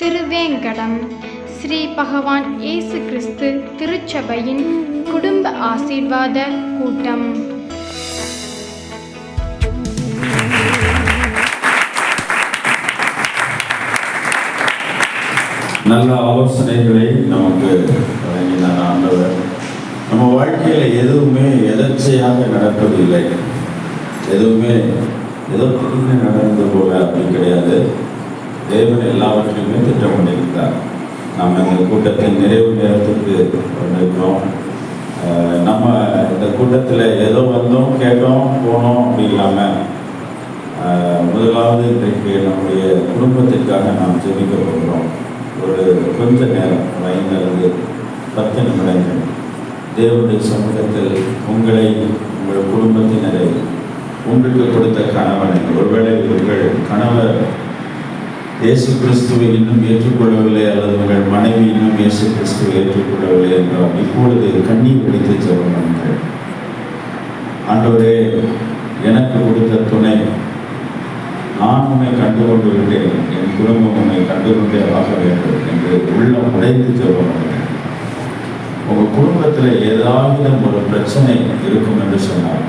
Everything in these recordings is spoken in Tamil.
திருவேங்கடம். ஸ்ரீ பகவான் இயேசு கிறிஸ்து திருச்சபையின் குடும்ப ஆசீர்வாத கூட்டம். நல்ல ஆலோசனைகளை நமக்கு வழங்கினார் ஆண்டவர். நம்ம வாழ்க்கையில் எதுவுமே எதர்ச்சையாக நடப்பதில்லை. எதுவுமே ஏதோ நடந்து நடந்தது போல அப்படி கிடையாது. தேவன் எல்லாவற்றையுமே திட்டம் பண்ணியிருக்கிறார் நாம் இந்த கூட்டத்தின் நிறைவு நேரத்துக்கு வந்திருக்கிறோம். நம்ம இந்த கூட்டத்தில் ஏதோ வந்தோம் கேட்டோம் போனோம் அப்படி இல்லாமல் முதலாவது இன்றைக்கு நம்முடைய குடும்பத்திற்காக நாம் ஜெபிக்க போகிறோம். ஒரு கொஞ்ச நேரம் ஒரு பத்து நிமிடங்கள். தேவனுடைய சமூகத்தில் உங்களை உங்கள் குடும்பத்தினரை உங்களுக்கு கொடுத்த கணவனை ஒருவேளை உங்கள் கணவர் இயேசு கிறிஸ்துவை இன்னும் ஏற்றுக்கொள்ளவில்லை அல்லது உங்கள் மனைவி இன்னும் இயேசு கிறிஸ்துவை ஏற்றுக்கொள்ளவில்லை என்றால் இப்பொழுது கண்ணீர் வடித்து ஜெபம் பண்ணுங்கள். ஆண்டவரே எனக்கு கொடுத்த துணை நான் உன்னை கண்டு கொண்டு விட்டேன் என் குடும்பம் உன்னை கண்டு கொண்டே ஆக வேண்டும் என்று உள்ளம் உடைத்து ஜெபம் பண்ணுங்கள். உங்கள் குடும்பத்தில் ஏதாவது ஒரு பிரச்சனை இருக்கும் என்று சொன்னால்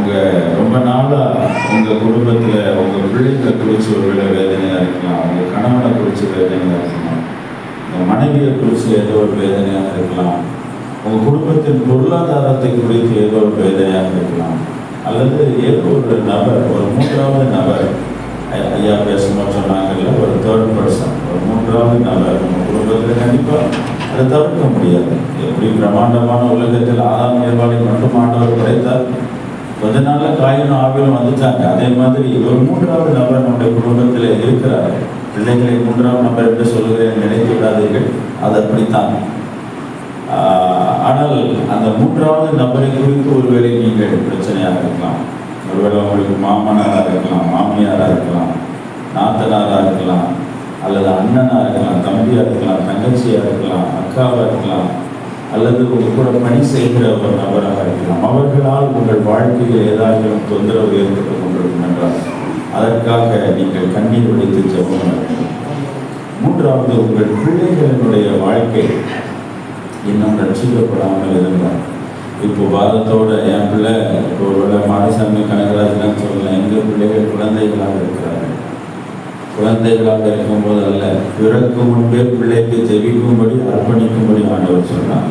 உங்கள் ரொம்ப நாளாக உங்கள் குடும்பத்தில் உங்கள் பிள்ளைங்களை குறித்து ஒரு வேலை வேதனையாக இருக்கலாம் உங்கள் கணவனை குறித்து வேதனையாக இருக்கலாம் உங்கள் மனைவியை குறித்து ஏதோ ஒரு வேதனையாக இருக்கலாம் உங்கள் குடும்பத்தின் பொருளாதாரத்தை குறித்து ஏதோ ஒரு வேதனையாக இருக்கலாம் அல்லது ஏதோ ஒரு நபர் ஒரு மூன்றாவது நபர் ஐயா பேசும்போது சொன்னாங்கல்ல ஒரு தேர்ட் பர்சன் ஒரு மூன்றாவது நபர் உங்கள் குடும்பத்தில் கண்டிப்பாக அதை தவிர்க்க முடியாது. எப்படி பிரம்மாண்டமான உலகத்தில் ஆதாம் ஏற்பாடை மட்டும் ஆண்டவர் படைத்தார்? கொஞ்ச நாள்ல காயும் ஆவியும் வந்துட்டாங்க. அதே மாதிரி ஒரு மூன்றாவது நபர் நம்முடைய குடும்பத்தில் இருக்கிறார். பிள்ளைகளை மூன்றாவது நபர் என்று சொல்கிறேன் நினைத்து விடாதீர்கள். அது அப்படித்தான். ஆனால் அந்த மூன்றாவது நபரை குறித்து ஒருவேளை நீங்கள் பிரச்சனையாக இருக்கலாம். ஒருவேளை உங்களுக்கு மாமனாராக இருக்கலாம் மாமியாராக இருக்கலாம் நாத்தனாராக இருக்கலாம் அல்லது அண்ணனாக இருக்கலாம் தம்பியாக இருக்கலாம் தங்கச்சியாக இருக்கலாம் அக்காவாக இருக்கலாம் அல்லது உங்கள் கூட பணி செய்கிற ஒரு நபராக இருக்கலாம். அவர்களால் உங்கள் வாழ்க்கையில் ஏதாவது தொந்தரவு ஏற்பட்டு கொண்டிருக்கும் என்றால் அதற்காக நீங்கள் கண்ணீர் ஒழித்து ஜெபம் மூன்றாவது உங்கள் பிள்ளைகளினுடைய வாழ்க்கை இன்னும் ரட்சிக்கப்படாமல் இருந்தால். இப்போ வாதத்தோட என் பிள்ளை இப்போ மாடசாமி கனகராஜன் சொல்லலாம் எங்கள் பிள்ளைகள் குழந்தைகளாக இருக்கிறார் குழந்தைகளாக இருக்கும்போது அல்ல பிறக்கும் முன்பே பிள்ளைக்கு ஜெபிக்கும்படி அர்ப்பணிக்கும்படி ஆண்டவர் சொன்னார்.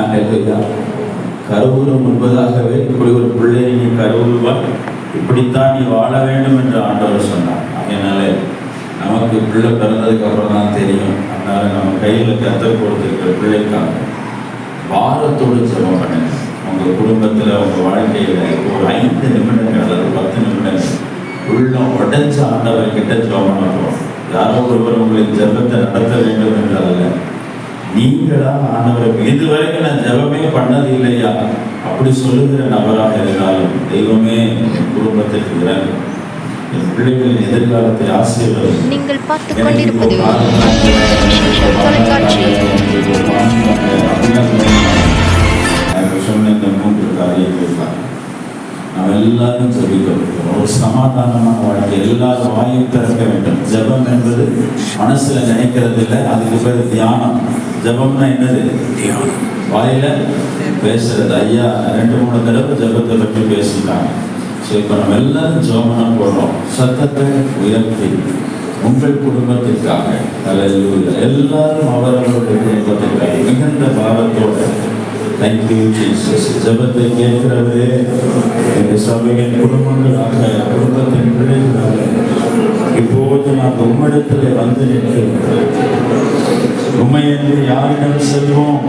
அல்லேலூயா. கருவுறும் முன்பதாகவே இப்படி ஒரு பிள்ளையை நீ கருவுருவாய் இப்படித்தான் நீ வாழ வேண்டும் என்று ஆண்டவர் சொன்னார். அதனால நமக்கு பிள்ளை பிறந்ததுக்கு அப்புறம் தான் தெரியும். அதனால நம்ம கையில் கத்த கொடுத்துருக்கிற பிள்ளைக்காக வாரத்தோடு சிரமம் பண்ணுங்க. உங்க குடும்பத்துல உங்க வாழ்க்கையில ஒரு ஐந்து நிமிடங்கள் அல்லது பத்து நிமிடங்கள் உள்ளம் உடைஞ்ச ஆண்டவர் கிட்ட ஜெபம் பண்ணுறோம் யாரோ ஒருவர் உங்களுக்கு ஜெபத்தை நடத்த வேண்டும் என்று அல்ல நீங்களா ஆண்டவருக்கு இதுவரைக்கும் நான் ஜெபமே பண்ணது இல்லையா? அப்படி சொல்லுகிற நபராக இருந்தாலும் தெய்வமே என் குடும்பத்திற்கு இறங்கும் என் பிள்ளைகளின் எதிர்காலத்தை ஆசீர்வதிக்கும். நீங்கள் பார்த்துக் கொண்டிருப்பது தொலைக்காட்சி. சொன்ன இந்த மூன்று காரியங்கள் தான். நாம் எல்லாரும் ஜெபிக்கணும் ஒரு சமாதானமான வாழ்க்கை எல்லாரும் வாயும் திறக்க வேண்டும். ஜெபம் என்பது மனசுல நினைக்கிறது இல்லை அதுக்கு பேர் தியானம். ஜெபம்னா என்னது? வாயில பேசுறது. ஐயா ரெண்டு மூணு தடவை ஜெபத்தை பற்றி பேசிட்டாங்க ஸோ இப்போ நம்ம எல்லாரும் ஜோமனம் போடுறோம். சத்தத்தை உயர்த்தி உங்கள் குடும்பத்திற்காக எல்லாரும் அவரவருடைய குடும்பத்திற்காக மிகுந்த பாவத்தோட தேங்க்யூ ஜீசஸ் ஜபத்தை கேட்கிறவரே எங்கள் சபையின் குடும்பங்களாக குடும்பத்தின் பிள்ளைகளாக இப்போது நான் உம்மிடத்தில் வந்து நிற்கிறேன். உண்மை என்று யாரிடம் செல்வோம்?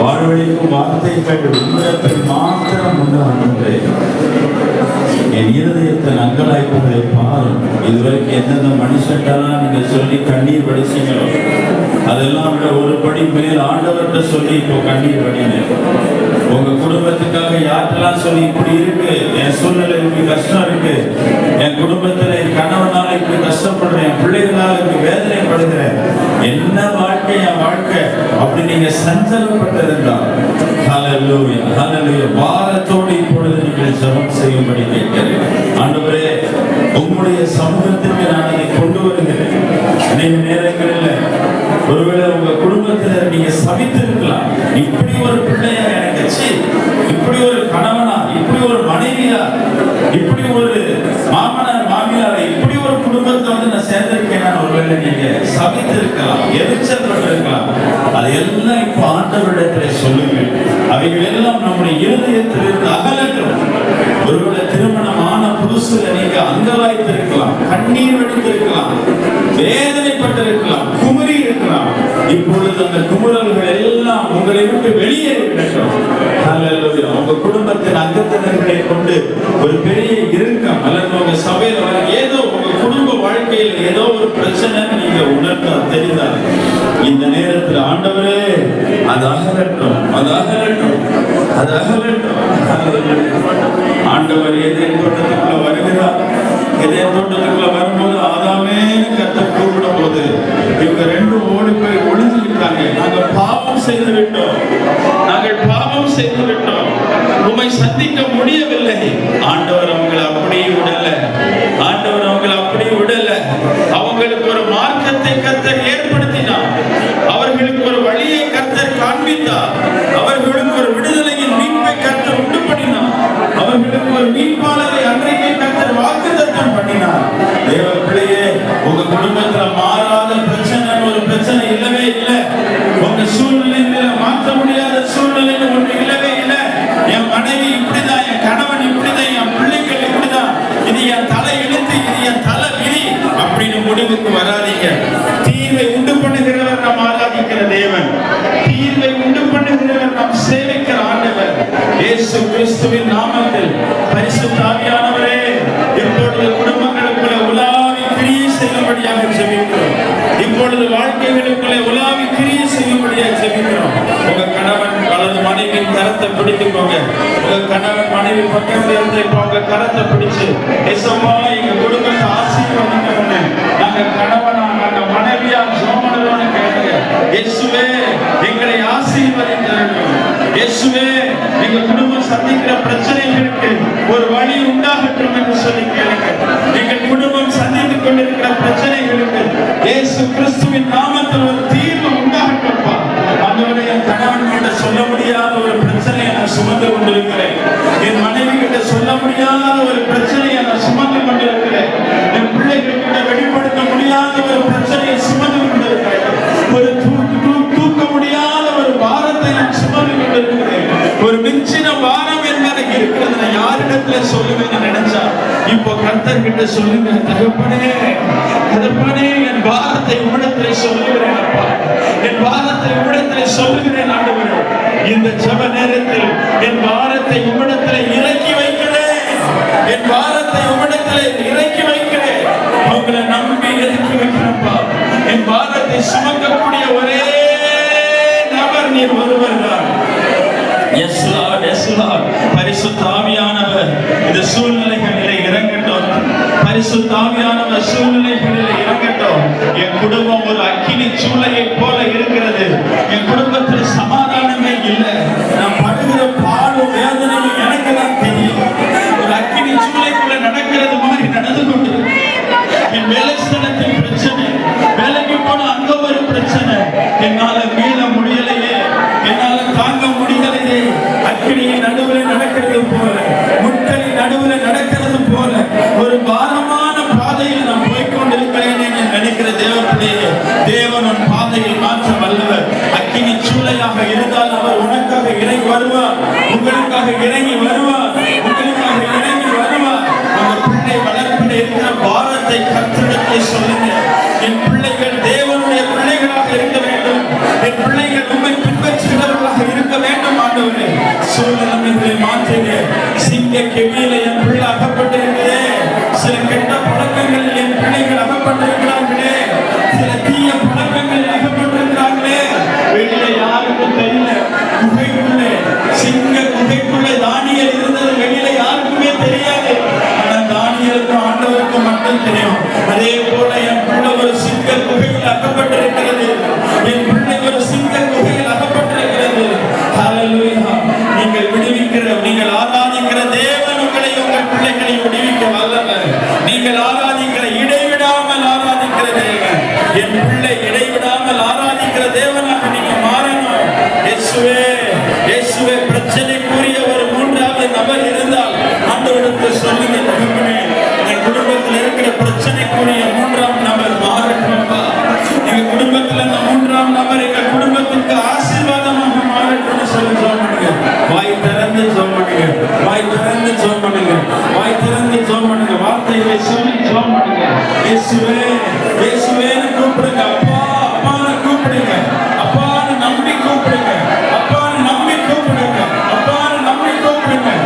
வாழ்வழிக்கும் வார்த்தைகள் உம்மிடத்தில் மாத்திரம் உண்டாகின்றேன் என் இருதயத்தின் அங்கலாய்ப்புகளை பாரும் இதுவரைக்கும் எந்தெந்த மனுஷன்டெல்லாம் நீங்க சொல்லி கண்ணீர் வடிச்சீங்களோ அதெல்லாம் விட ஒரு படி மேல் ஆண்டவர்கிட்ட சொல்லி இப்போ கண்ணீர் வடினேன் உங்க குடும்பத்துக்காக யார்கிட்டலாம் சொல்லி இப்படி இருக்கு? என் சூழ்நிலை இப்படி கஷ்டம் இருக்கு. என் குடும்பத்துல என் கணவனால இப்படி கஷ்டப்படுறேன் என் பிள்ளைகளால இப்படி வேதனைப்படுகிறேன். என்ன வாழ்க்கை என் வாழ்க்கை? அப்படி நீங்க சஞ்சலப்பட்டிருந்தால் வாரத்தோடு இப்பொழுது நீங்கள் ஜபம் செய்யும்படி கேட்கிறேன். ஆண்டவரே உங்களுடைய சமூகத்திற்கு நான் அதை கொண்டு வருகிறேன். அநேக நேரங்களில் ஒருவேளை உங்க குடும்பத்தில் நீங்க சபித்திருக்கலாம். இப்படி ஒரு பிள்ளையா எனக்கு இப்படி ஒரு கணவனா இப்படி ஒரு மனைவியா இப்படி ஒரு மாமனா காரியங்களில் நீங்க சபித்திருக்கலாம் எரிச்சல் பட்டிருக்கலாம் அது எல்லாம் இப்ப ஆண்டவரிடத்துல சொல்லுங்க. அவைகள் எல்லாம் நம்முடைய இருதயத்திலிருந்து அகலட்டும். ஒருவேளை திருமணமான புதுசுல நீங்க அங்கலாய்த்திருக்கலாம் கண்ணீர் வெடித்திருக்கலாம் வேதனைப்பட்டிருக்கலாம் குமரி இருக்கலாம். இப்பொழுது அந்த குமுறல்கள் எல்லாம் உங்களை விட்டு வெளியே இருக்கட்டும். உங்க குடும்பத்தின் அங்கத்தினர்களை கொண்டு ஒரு பெரிய இருக்கம் அல்லது உங்க சபையில வர ஏதோ உங்க குடும்ப வாழ்க்கையில் ஏதோ ஒரு பிரச்சனை நீங்க உணர்ந்தா தெரிந்தா இந்த நேரத்தில் ஆண்டவரே அது அகலட்டும் அது அகலட்டும் அது அகலட்டும். ஆண்டவர் எதிர் வருகிறார். எதிர் மார்க்கத்தை கத்தர் கரத்தை பிடித்துக்கோங்க. உங்க கணவன் மனைவி பக்கத்துல இருந்து இப்ப உங்க கரத்தை பிடிச்சு எசம்மா எங்க குடும்பத்தை ஆசீர்வதிக்கணும்னு நாங்க கணவனா நாங்க மனைவியா? ஜோமனோன்னு கேளுங்க. இயேசுவே எங்களை ஆசீர்வதிக்க வேண்டும் இயேசுவே எங்க குடும்பம் சந்திக்கிற பிரச்சனைகளுக்கு ஒரு வழி உண்டாகட்டும் என்று சொல்லி கேளுங்க. யாரிடத்துல சொல்லுவேன்னு நினைச்சா இப்போ கர்த்தர் கிட்ட சொல்லுங்க தகப்பனே தகப்பனே என் பாரத்தை உம்மிடத்திலே சொல்லுகிறேன் அப்பா. என் பாரத்தை உம்மிடத்திலே சொல்லுகிறேன் ஆண்டவரே. இந்த ஜப நேரத்தில் என் பாரத்தை உம்மிடத்திலே இறக்கி வைக்கிறேன். என் பாரத்தை சூழ்நிலைகளிலே இறங்கட்டும். பரிசு தாவியானவர் சூழ்நிலைகளிலே இறங்கட்டும். என் குடும்பம் ஒரு அக்கினி சூளையை போல இருக்கிறது. என் குடும்பத்தில் சமாதானமே இல்லை. நான் படுகிற பாடும் வேதனையும் எனக்கு தான் தெரியும். ஒரு அக்கினி சூளைக்குள்ள நடக்கிறது மாதிரி நடந்து கொண்டு. என் வேலை ஸ்தலத்தில் பிரச்சனை. வேலைக்கு போன அங்க ஒரு பிரச்சனை. என்னால் நினைக்கிற தேவனுடைய தேவன் உன் பாதையில் மாற்ற வல்லவர். அக்கினி சூளையாக இருந்தால் அவர் உனக்காக இறங்கி வருவார். உங்களுக்காக இறங்கி வருவார். தெரியும் அதே போல என் பிள்ளை ஒரு சிங்க குகையில் அகப்பட்டிருக்க Africa.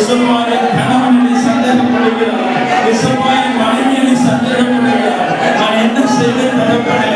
சொல்லுங்க கணவனை சந்தேகப்படுகிறார் இசுமாய மனைவியை சந்தேகப்படுகிறார் நான் என்ன செய்வேன்? தகப்பனே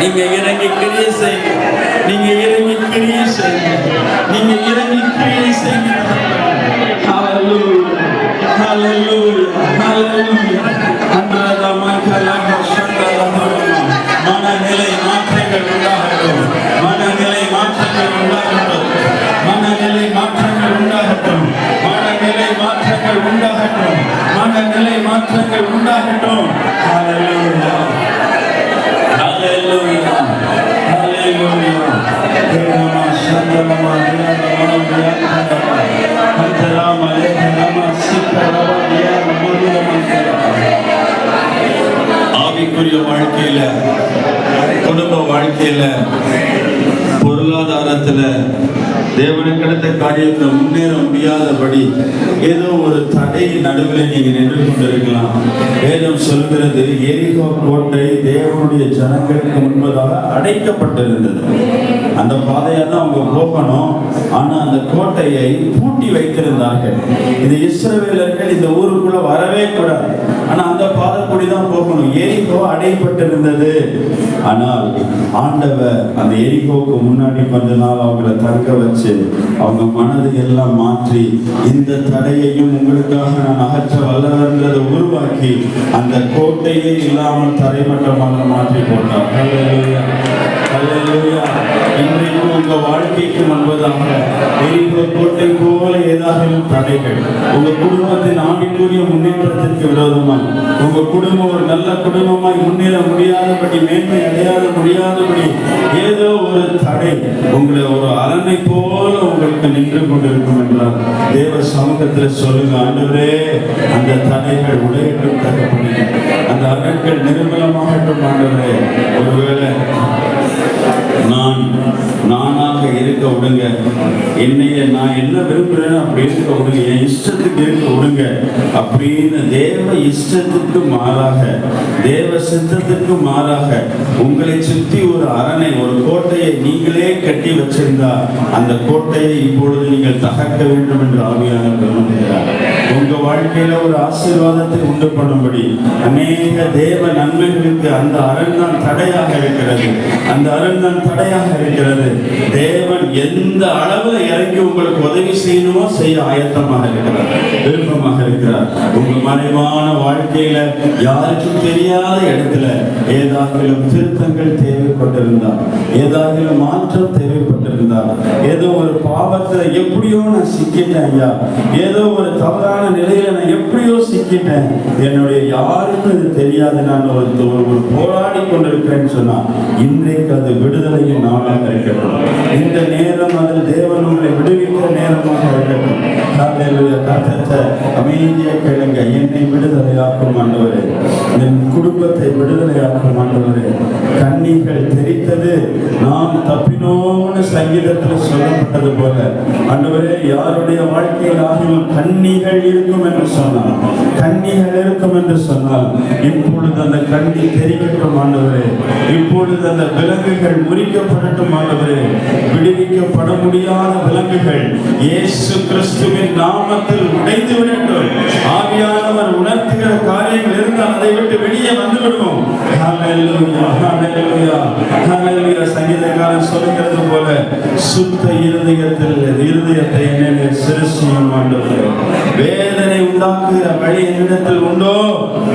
நீங்க இறங்கி கிரியை செய்யுங்க. நீங்க இறங்கி கிரியை செய்யுங்க. நீங்க இறங்கி கிரியை செய்யுங்க. மனநிலை மாற்றங்கள் உண்டாகட்டும். மனநிலை மாற்றங்கள் உண்டாகட்டும். மனநிலை மாற்றங்கள் உண்டாகட்டும். மனநிலை மாற்றங்கள் உண்டாகட்டும். மனநிலை மாற்றங்கள் உண்டாகட்டும். ஆவிக்குரிய வாழ்க்கையில குடும்ப வாழ்க்கையில பொருளாதாரத்துல தேவனுக்கு அடுத்த காரியத்துல முன்னேற முடியாதபடி ஏதோ ஒரு தடை நடுவில் நீங்க நின்று கொண்டிருக்கலாம். வேதம் சொல்கிறது எரிகோ கோட்டை தேவனுடைய ஜனங்களுக்கு முன்பதாக அடைக்கப்பட்டிருந்தது. அந்த பாதையா தான் அவங்க போகணும் ஆனா அந்த கோட்டையை பூட்டி வைத்திருந்தார்கள். இந்த இஸ்ரவேலர்கள் இந்த ஊருக்குள்ள வரவே கூடாது. ஆனா அந்த பாதைப்படி தான் போகணும் எரிகோ அடைப்பட்டிருந்தது. ஆனால் ஆண்டவர் அந்த எரிகோக்கு முன்னாடி கொஞ்ச நாள் அவங்கள தங்க வச்சு அவங்க மனதை எல்லாம் மாற்றி இந்த தடையையும் உங்களுக்காக நான் அகற்ற வல்லவன்றதை உருவாக்கி அந்த கோட்டையே இல்லாமல் தரைமட்டமாக மாற்றி போட்டார் இன்றைக்கு உங்க வாழ்க்கைக்கு முன்பதாக எரிகோ கோட்டை போல ஏதாவது தடைகள் உங்க குடும்பத்தின் ஆவிக்குரிய முன்னேற்றத்திற்கு விரோதமாய் உங்க குடும்பம் ஒரு நல்ல குடும்பமாய் முன்னேற முடியாதபடி மேன்மை அடையாத முடியாதபடி ஏதோ ஒரு தடை உங்களை ஒரு அரணை போல உங்களுக்கு நின்று கொண்டிருக்கும் என்றால் தேவ சமூகத்தில் சொல்லுங்க ஆண்டவரே அந்த தடைகள் உடையட்டும் தகப்பனே. அந்த அரண்கள் நிர்மலமாகட்டும் ஆண்டவரே. ஒருவேளை நான் நானாக இருக்க விடுங்க. என்னைய நான் என்ன விரும்புகிறேன்னு அப்படி இருக்க விடுங்க. என் இஷ்டத்துக்கு இருக்க விடுங்க. அப்படின்னு தேவ இஷ்டத்துக்கு மாறாக தேவ சித்தத்துக்கு மாறாக உங்களை சுற்றி ஒரு அரணை ஒரு கோட்டையை நீங்களே கட்டி வச்சிருந்தா அந்த கோட்டையை இப்பொழுது நீங்கள் தகர்க்க வேண்டும் என்று ஆவியானவர் விரும்புகிறார். உங்க வாழ்க்கையில ஒரு ஆசீர்வாதத்தை உண்டு பண்ணும்படி அநேக தேவ நன்மைகளுக்கு அந்த அரண் தான் தடையாக இருக்கிறது. அந்த அரண் தான் பட்டயம் இருக்கிறது தேவ எந்த அளவுல இறங்கி உங்களுக்கு உதவி செய்யணுமோ செய்ய ஆயத்தமாக இருக்கிறார். விருப்பமாக இருக்கிறார். உங்க மறைவான வாழ்க்கையில யாருக்கும் தெரியாத இடத்துல ஏதாகிலும் திருத்தங்கள் தேவைப்பட்டிருந்தால் ஏதாகிலும் மாற்றம் தேவைப்பட்டிருந்தால் ஏதோ ஒரு பாவத்துல எப்படியோ நான் சிக்கிட்டேன் ஐயா ஏதோ ஒரு தவறான நிலையில நான் எப்படியோ சிக்கிட்டேன். என்னுடைய யாருக்கும் இது தெரியாது. நான் ஒரு ஒரு- போராடி கொண்டிருக்கிறேன்னு சொன்னா இன்றைக்கு அது விடுதலையின் நாளாக இருக்கட்டும் இந்த நேரம் அதில் தேவன் உங்களை விடுவிக்கிற நேரமாக இருக்கட்டும். ஹalleluya. கர்த்தத்தை கேளுங்க. என்னை விடுதலையாக்கும் ஆண்டவரே. என் குடும்பத்தை விடுதலையாக்கும் ஆண்டவரே. கண்ணீர்கள் தெரித்தது நாம் தப்பினோன்னு சங்கீதத்தில் சொல்லப்பட்டது போல. ஆண்டவரே யாருடைய வாழ்க்கையில் ஆகியும் கண்ணீர்கள் இருக்கும் என்று சொன்னால் கண்ணீர்கள் இருக்கும் என்று சொன்னால் இப்பொழுது அந்த கண்ணி தெரிக்கட்டும் ஆண்டவரே. இப்பொழுது அந்த விலங்குகள் முறிக்கப்படட்டும் ஆண்டவரே. விடுவிக்கப்பட முடியாத விலங்குகள். இயேசு கிறிஸ்துவின் நாமத்தில் உடைந்து விடட்டும். ஆவியானவர் உணர்த்துகிற காரியங்கள் இருந்தால் அதை விட்டு வெளியே வந்து விடுவோம் சங்கீதக்காரன் சொல்லுகிறது போல சுத்த இருதயத்தில் இருதயத்தை என்னென்ன சிறுசியம் ஆண்டவரே. வேதனை உண்டாக்குகிற வழி என்னிடத்தில் உண்டோ?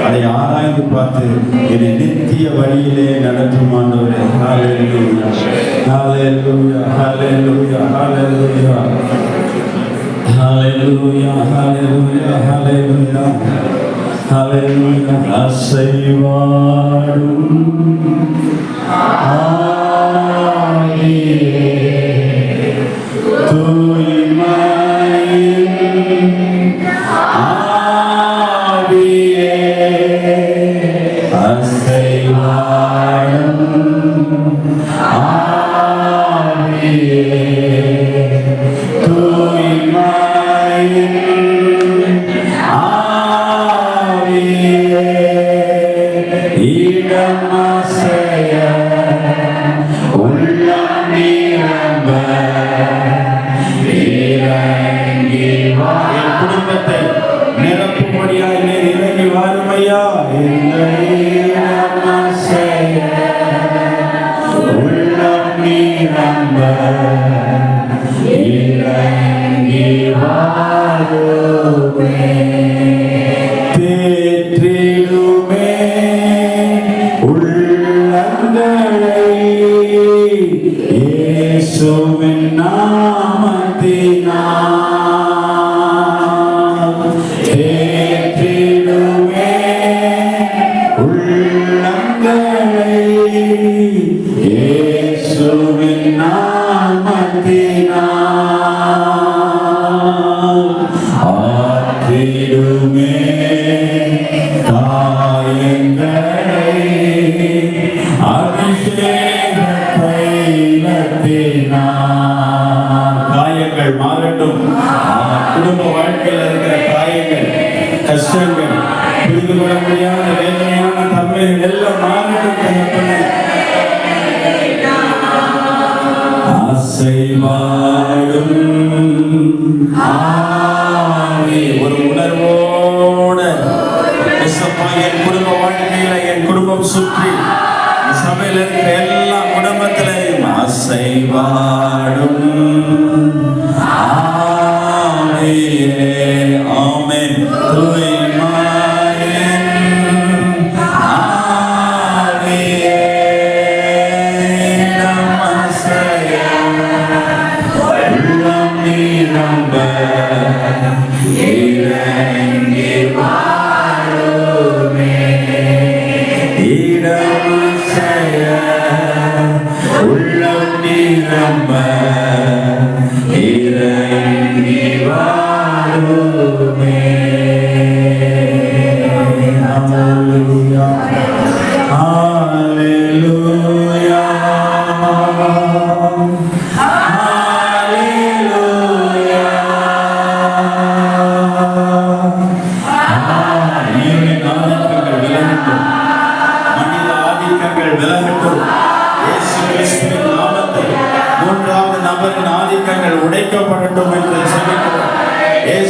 அதை ஆராய்ந்து பார்த்து என்னை நித்திய வழியிலே நடத்தும் ஆண்டவரே. ஹாலே ஹாலே Hallelujah, hallelujah. Hallelujah, hallelujah, hallelujah. Hallelujah, அசைவாடும் ஆகியே தூய்மையின் ஆவியே அசைவாடும் ஆ அசைவாடும் ஒரு உணர்வோட என் குடும்ப வாழ்க்கையில என் குடும்பம் சுற்றி சபையில் இருக்கிற எல்லா குடும்பத்திலையும் அசைவாடும் ஆமே. ஆமே தூய்மையின்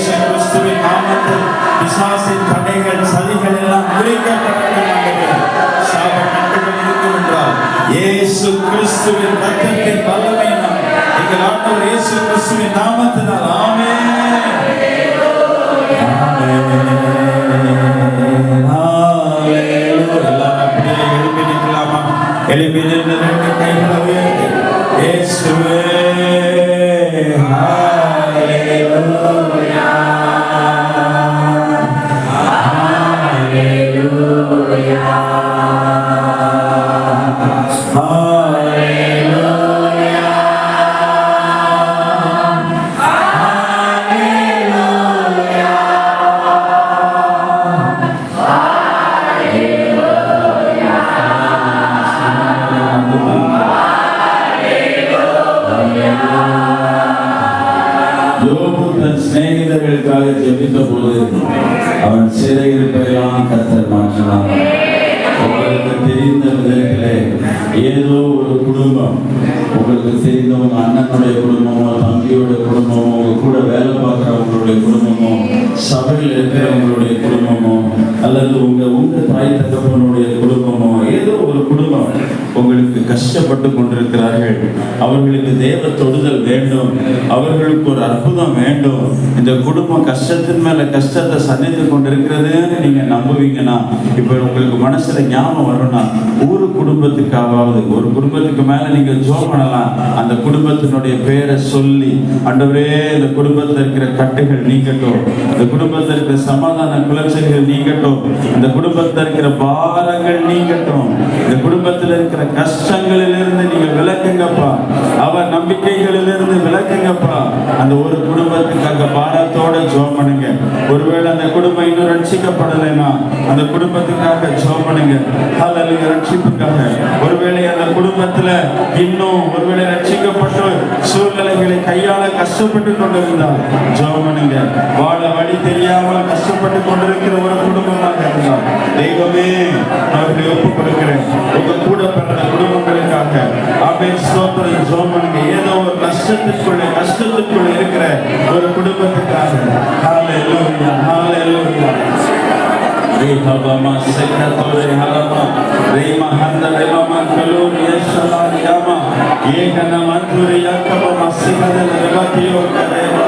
இயேசு கிறிஸ்துவின் நாமத்தில் பிசாசின் தடைகள் சதிகள் எல்லாம் இருக்கும் என்றால் இயேசு கிறிஸ்துவின் ரத்தத்தின் எங்கள் ஆண்டவர் இயேசு கிறிஸ்துவின் நாமத்தினால் எழுப்பி நிற்கலாமா எழுப்பி நின்று கைகளை உயர்த்தி இயேசுவே அவன் சிறையிருப்பெல்லாம் கத்தர் மாற்றினான் உங்களுக்கு தெரிந்த விதத்திலே ஏதோ ஒரு குடும்பம் உங்களுக்கு தெரிந்தவங்க அண்ணனுடைய குடும்பமோ தம்பியோட குடும்பமோ உங்க கூட வேலை பார்க்குறவங்களுடைய குடும்பமோ சபையில் இருக்கிறவங்களுடைய குடும்பமோ அல்லது உங்க உங்க தாய் தகப்பனுடைய குடும்பமோ ஏதோ ஒரு குடும்பம் உங்களுக்கு கஷ்டப்பட்டு கொண்டிருக்கிறார்கள். அவர்களுக்கு தேவ தொடுதல் வேண்டும். அவர்களுக்கு ஒரு அற்புதம் வேண்டும். இந்த குடும்பம் கஷ்டத்தின் மேல கஷ்டத்தை சந்தித்து கொண்டிருக்கிறதுன்னு நீங்க நம்புவீங்கன்னா இப்ப உங்களுக்கு மனசுல ஞாபகம் வரும்னா ஊர் குடும்பத்துக்காவது ஒரு குடும்பத்துக்கு மேல நீங்க ஜோம் பண்ணலாம். அந்த குடும்பத்தினுடைய பேரை சொல்லி அண்டவரே இந்த குடும்பத்தில் இருக்கிற கட்டுகள் நீங்கட்டும். இந்த குடும்பத்தில் இருக்கிற சமாதான குலச்சல்கள் நீங்கட்டும். இந்த குடும்பத்தில் இருக்கிற பாரங்கள் நீங்கட்டும். இந்த குடும்பத்தில் இருக்கிற கஷ்டங்களிலிருந்து நீங்க விளக்குங்கப்பா. அவர் நம்பிக்கைகளிலிருந்து விளக்குங்கப்பா அந்த ஒரு குடும்பத்துக்காக பாரத்தோட ஜோம் பண்ணுங்க. ஒருவேளை அந்த குடும்பம் இன்னும் ரட்சிக்கப்படலைன்னா அந்த குடும்பத்துக்காக ஜோம் பண்ணுங்க. ரட்சிப்புக்காக. ஒருவேளை அந்த குடும்பத்துல இன்னும் ஒருவேளை ரட்சிக்கப்பட்டு சூழ்நிலைகளை கையாள கஷ்டப்பட்டு கொண்டிருந்தால் ஜோம் பண்ணுங்க. வாழ வழி தெரியாமல் கஷ்டப்பட்டு கொண்டிருக்கிற ஒரு குடும்பமாக இருந்தால் தெய்வமே அவர்களை ஒப்புக் கொடுக்கிறேன் உங்க கூட பிறந்த குடும்பங்களுக்காக அப்படியே ஸ்தோத்திரம் ஜோம் பண்ணுங்க. ஏதோ கஷ்டத்துக்குள்ள கஷ்டத்துக்குள்ள இருக்கிற ஒரு குடும்பத்துக்காக காலை லோகியா காலை லோகியா ரேஹபமா செக்கத்தோ ரேஹலமா ரேமா ஹந்த ரேமா கலோ ரியஷலா ரியாமா ஏகன மந்துரி யாக்கபமா சிகத ரேவதியோ கரேமா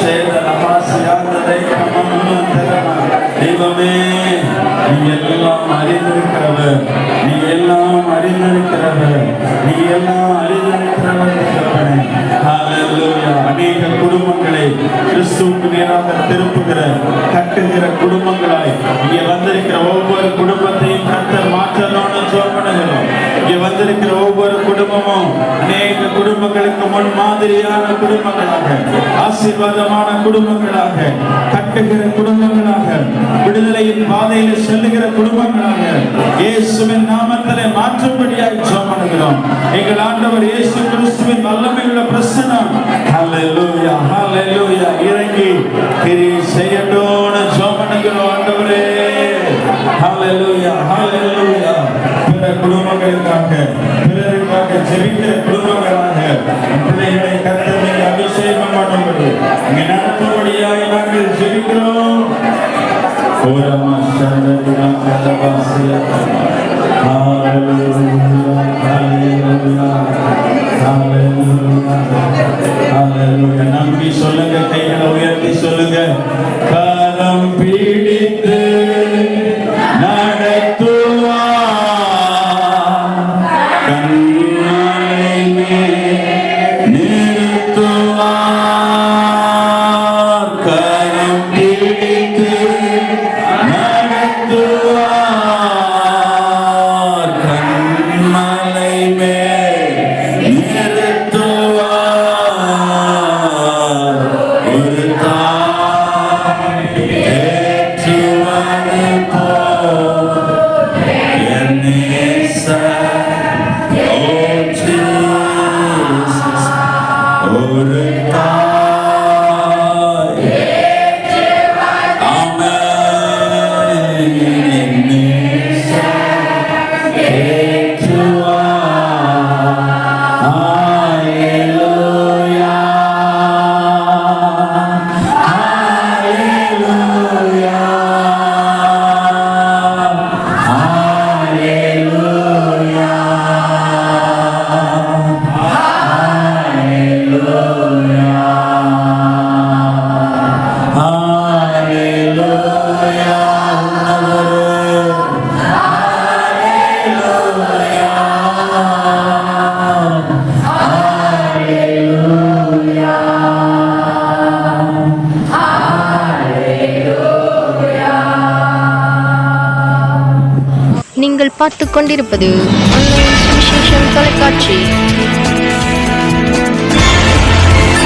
ஷேத ரஹாசியாந்த ரேகமா மந்தரமா தேவமே நீ எல்லாம் அறிந்திருக்கிறவர் நீ எல்லாம் அறிந்திருக்கிறவர் நீ எல்லாம் அறிந்திருக்கிறவர் அநேக குடும்பங்களை கிறிஸ்துவுக்கு நேராக திருப்புகிற கட்டுகிற குடும்பங்களாய் இங்கே வந்திருக்கிற ஒவ்வொரு குடும்பத்தையும் கத்தர் மாற்றணும்னு ஜெபம் இங்க வந்திருக்கிற ஒவ்வொரு குடும்பமும் அநேக குடும்பங்களுக்கு முன் மாதிரியான குடும்பங்களாக ஆசீர்வாதமான குடும்பங்களாக கட்டுகிற குடும்பங்களாக விடுதலையின் பாதையில செல்லுகிற குடும்பங்களாக இயேசுவின் நாமத்திலே மாற்றும்படியாக ஜெபம் எங்கள் ஆண்டவர் இயேசு கிறிஸ்துவின் வல்லமையுள்ள பிரசனம் ஹalleluya ஹalleluya. இறங்கி கிரியை செய்யட்டும்னு ஜெபம் ஆண்டவரே. ஹalleluya குடும்பங்களுக்காக பிறருக்காக ஜெபித்த குடும்பங்களாக பிள்ளைகளை கத்தனை அபிஷேகம் பண்ணும்படி இங்கே நடத்தும்படியாக நாங்கள் ஜெபிக்கிறோம். ஓரமா சந்ததியா கதவாசியா கொண்டிருப்பது தொலைக்காட்சி.